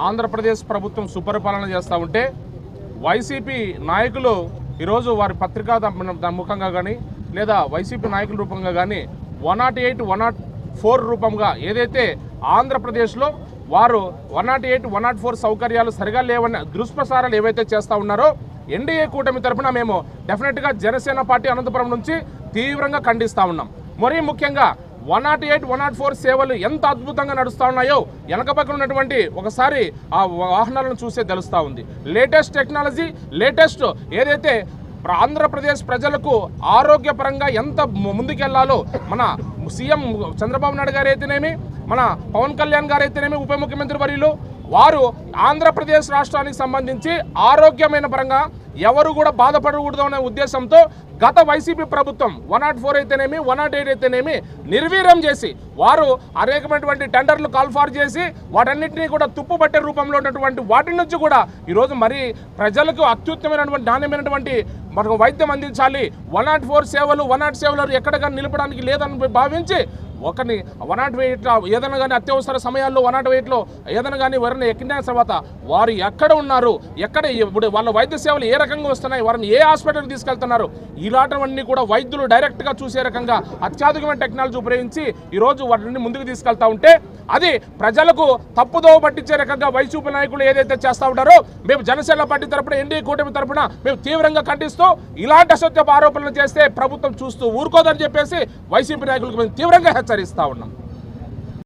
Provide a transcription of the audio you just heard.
ఆంధ్రప్రదేశ్ ప్రభుత్వం సుపరిపాలన చేస్తూ ఉంటే వైసీపీ నాయకులు ఈరోజు వారి పత్రికా దం- ముఖంగా కానీ లేదా వైసీపీ నాయకుల రూపంగా కానీ one nought eight one nought four రూపంగా ఏదైతే ఆంధ్రప్రదేశ్లో వారు one nought eight one nought four సౌకర్యాలు సరిగా లేవన్న దుష్ప్రసారాలు ఏవైతే చేస్తూ ఉన్నారో ఎన్డీఏ కూటమి తరఫున మేము డెఫినెట్గా జనసేన పార్టీ అనంతపురం నుంచి తీవ్రంగా ఖండిస్తూ ఉన్నాం. మరీ ముఖ్యంగా one nought eight one nought four సేవలు ఎంత అద్భుతంగా నడుస్తూ ఉన్నాయో వెనక పక్కన ఉన్నటువంటి ఒకసారి ఆ వాహనాలను చూసే తెలుస్తూ ఉంది. లేటెస్ట్ టెక్నాలజీ లేటెస్ట్ ఏదైతే ఆంధ్రప్రదేశ్ ప్రజలకు ఆరోగ్యపరంగా ఎంత ముందుకెళ్ళాలో మన సీఎం చంద్రబాబు నాయుడు గారు అయితేనేమి మన పవన్ కళ్యాణ్ గారు అయితేనేమి ఉప ముఖ్యమంత్రి వర్యులు వారు ఆంధ్రప్రదేశ్ రాష్ట్రానికి సంబంధించి ఆరోగ్యమైన పరంగా ఎవరు కూడా బాధపడకూడదు అనే ఉద్దేశంతో గత వైసీపీ ప్రభుత్వం వన్ నాట్ ఫోర్ అయితేనేమి వన్ నాట్ ఎయిట్ అయితేనేమి నిర్వీర్యం చేసి వారు అనేకమైనటువంటి టెండర్లు కాల్ఫార్ చేసి వాటన్నింటినీ కూడా తుప్పుపట్టే రూపంలో ఉన్నటువంటి వాటి నుంచి కూడా ఈరోజు మరి ప్రజలకు అత్యుత్తమైనటువంటి నాణ్యమైనటువంటి మనకు వైద్యం అందించాలి. వన్ నాట్ ఫోర్ సేవలు వన్ నాట్ సేవలు ఎక్కడికైనా నిలపడానికి లేదని భావించి ఒకరిని వన్ నాట్ ఎయిట్ ఏదైనా కానీ అత్యవసర సమయాల్లో వన్ నాట్ ఎయిట్లో ఏదైనా కానీ ఎవరైనా ఎక్కిన తర్వాత వారు ఎక్కడ ఉన్నారు ఎక్కడ ఇప్పుడు వాళ్ళ వైద్య సేవలు ఏ రకంగా వస్తున్నాయి వారిని ఏ హాస్పిటల్కి తీసుకెళ్తున్నారు ఇలాంటివన్నీ కూడా వైద్యులు డైరెక్ట్గా చూసే రకంగా అత్యాధునికమైన టెక్నాలజీ ఉపయోగించి ఈరోజు వాటిని ముందుకు తీసుకెళ్తా ఉంటే అది ప్రజలకు తప్పుదోవ పట్టించే రకంగా వైసీపీ నాయకులు ఏదైతే చేస్తూ ఉంటారో మేము జనసేన పార్టీ తరపున ఎన్డీఏ కూటమి తరపున మేము తీవ్రంగా ఖండిస్తూ ఇలాంటి అసత్యపు ఆరోపణలు చేస్తే ప్రభుత్వం చూస్తూ ఊరుకోదని చెప్పేసి వైసీపీ నాయకులకు మేము తీవ్రంగా హెచ్చరిస్తూ ఉన్నాం.